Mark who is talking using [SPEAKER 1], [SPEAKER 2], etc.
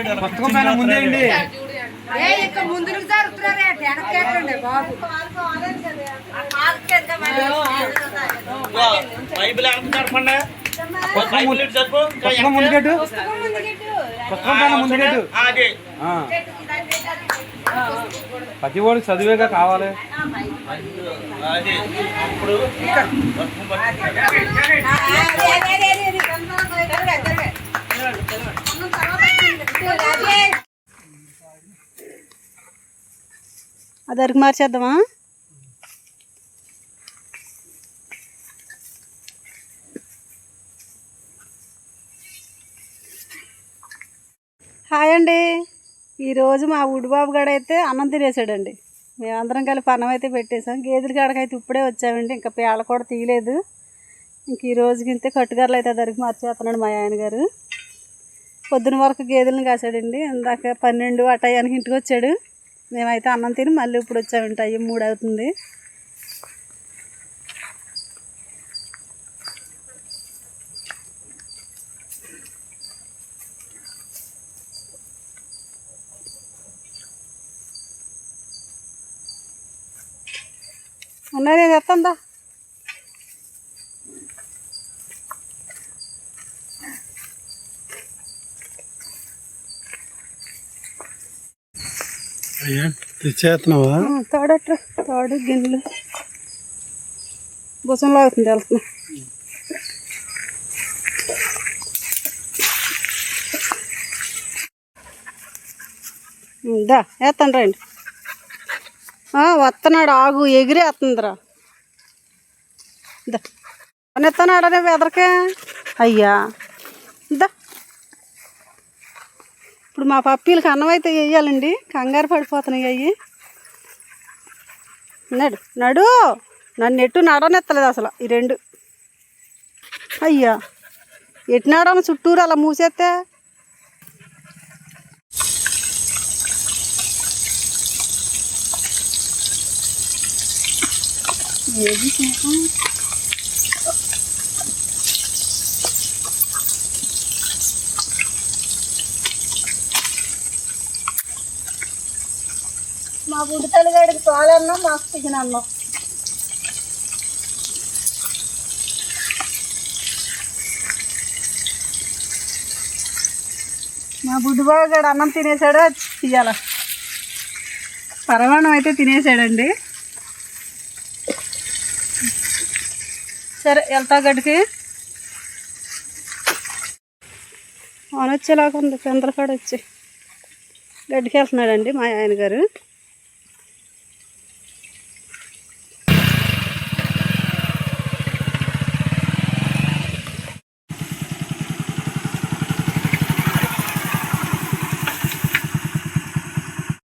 [SPEAKER 1] పుస్తకం పైన ముందేయండి
[SPEAKER 2] ముందుకు జరుగుతున్నారే బాబు
[SPEAKER 3] బైబిల్
[SPEAKER 1] పుస్తకం ముందుకెట్టు పుస్తకం పైన ముందుకెట్టు. ప్రతి వాడికి చదివేగా కావాలి
[SPEAKER 3] అది
[SPEAKER 2] అది అరకు మార్చేద్దామా? హాయ్ అండి. ఈరోజు మా ఉడిబాబు గడ అయితే అన్నం తినేసాడండి. మేమందరం కలిపి అన్నం అయితే పెట్టేసాం. గేదెల కాడకైతే ఇప్పుడే వచ్చామండి. ఇంకా పేళ్ళ కూడా తీయలేదు. ఇంక ఈ రోజుకి ఇంతే కట్టుగారులు అయితే దరికి మార్చేస్తున్నాడు మా ఆయన గారు. పొద్దున వరకు గేదెలను కాసాడండి ఇందాక పన్నెండు ఆ టయానికి ఇంటికి వచ్చాడు. మేమైతే అన్నం తిని మళ్ళీ ఇప్పుడు వచ్చామంట. అయ్యి మూడు అవుతుంది. ఉన్నాయి నేను
[SPEAKER 4] తెచ్చేస్తున్నావా?
[SPEAKER 2] తోడట్రా తోడు గిన్నెలు. భుజం లాగుతుంది వెళ్తున్నా. దా వేస్తాను రండి. ఆ, వస్తున్నాడు ఆగు ఎగిరేస్తుందిరా దా. ఎత్తనాడా రేపు ఎదరికే అయ్యా దా ఇప్పుడు మా పప్పీలకి అన్నం అయితే వేయాలండి కంగారు పడిపోతున్నాయి అయ్యి. నడు నడు. నన్ను ఎటు నడనెత్తలేదు అసలు ఈ రెండు. అయ్యా ఎటు నడను చుట్టూరు అలా మూసేస్తే ఏది మా బుడ్డి తల్లిగాడికి తోలన్నాం మాకు చికెన్ అన్నం మా బుడ్డిబాబుగాడు అన్నం తినేసాడు తీయాల పరమాణం అయితే తినేసాడండి సరే వెళ్తా గడికి ఆన్ వచ్చేలాగా ఉంది చంద్రకాడ వచ్చి గడ్డికి వెళ్తున్నాడండి మా ఆయన గారు.